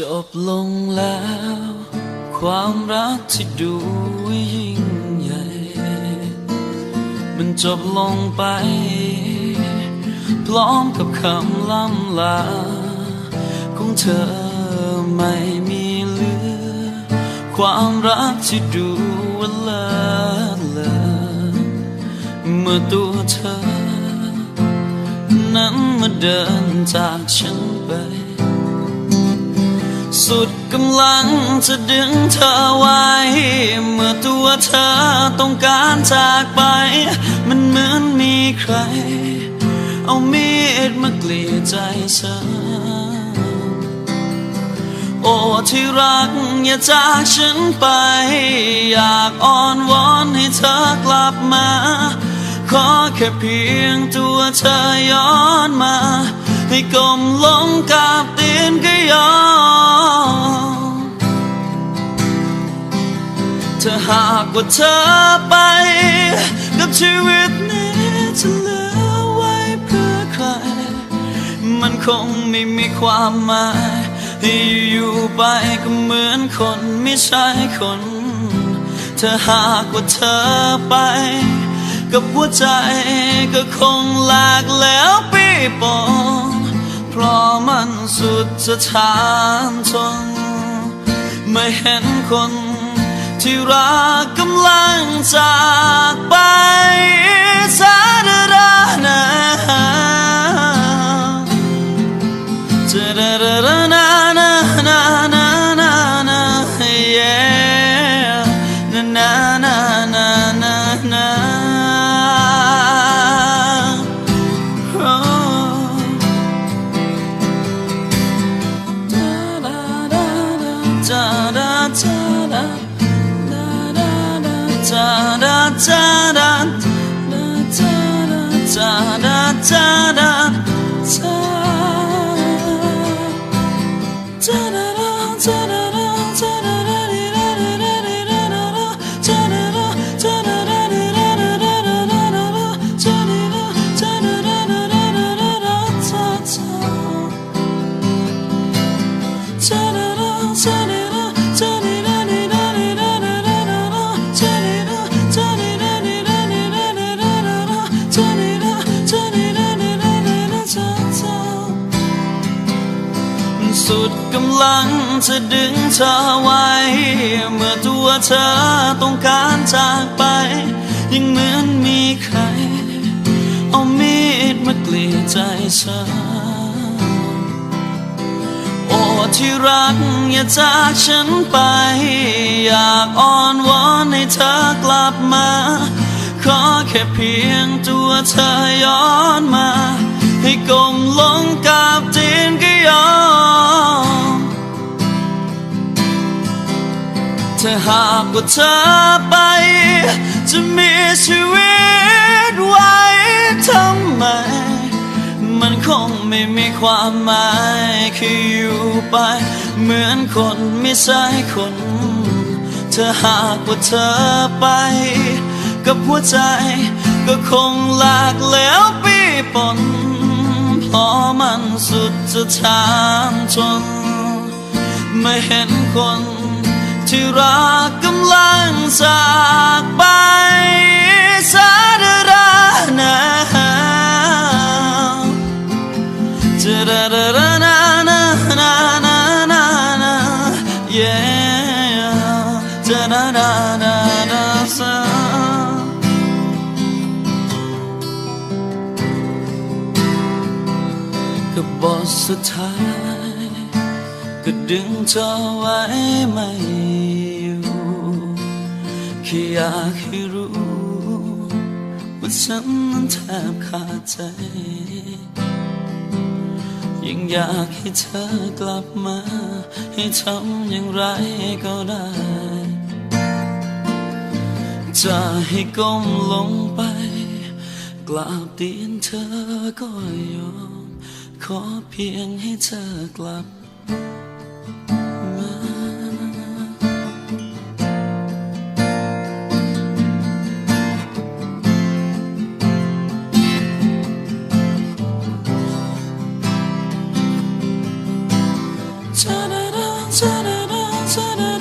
จบลงแล้ว ความรักที่ดูยิ่งใหญ่ มันจบลงไป พร้อมกับคำล่ำลา ของเธอไม่มีเหลือ ความรักที่ดูว่าเลิศเลอเมื่อตัวเธอ นั้นมาเดินจากฉัน สุดกำลังจะดึงเธอไว้ เมื่อตัวเธอต้องการจากไป มันเหมือนมีใคร เอามีดมาเกลีดใจฉันโอ้ที่รักอย่าจากฉันไป อยากอ้อนวอนให้เธอกลับมา ขอแค่เพียงตัวเธอย้อนมา ให้กลมลงกับ กว่าเธอไป กับชีวิตนี้จะเหลือไว้เพื่อใคร มันคงไม่มีความหมายที่อยู่ไปก็เหมือนคนไม่ใช่คนถ้าหากว่าเธอไป กับหัวใจก็คงลากแล้วปีปองเพราะมันสุดจะทานทนไม่เห็นคน ที่รักกำลังจากไป time. สุดกำลังจะดึงเธอไว้ เมื่อตัวเธอต้องการจากไป ยังเหมือนมีใคร เอามีดมากลีดใจฉันโอ้ที่รักอย่าจากฉันไป อยากอ้อนวอนให้เธอกลับมา ขอแค่เพียงตัวเธอย้อนมา ให้กลมลงกับตีนก็ ยอมถ้าหากว่าเธอไป จะมีชีวิตไว้ทำไม มันคงไม่มีความหมายคืออยู่ไป เหมือนคนไม่ใช่คนถ้าหากว่าเธอไป กับหัวใจ ก็คงหลากแล้วปีปน พอมันสุดจะทานทน ไม่เห็นคนที่รักกำลังจากไปสาดาดานาจะดาด สุดท้าย ก็ดึงเธอไว้ไม่อยู่แค่อยากให้รู้ว่าฉันนั้นแทบขาดใจ ยังอยากให้เธอกลับมา ให้ทำอย่างไรก็ได้ จะให้ก้มลงไป กราบตีนเธอก็ยอม ขอเพียงให้เธอกลับมาจะเธอใน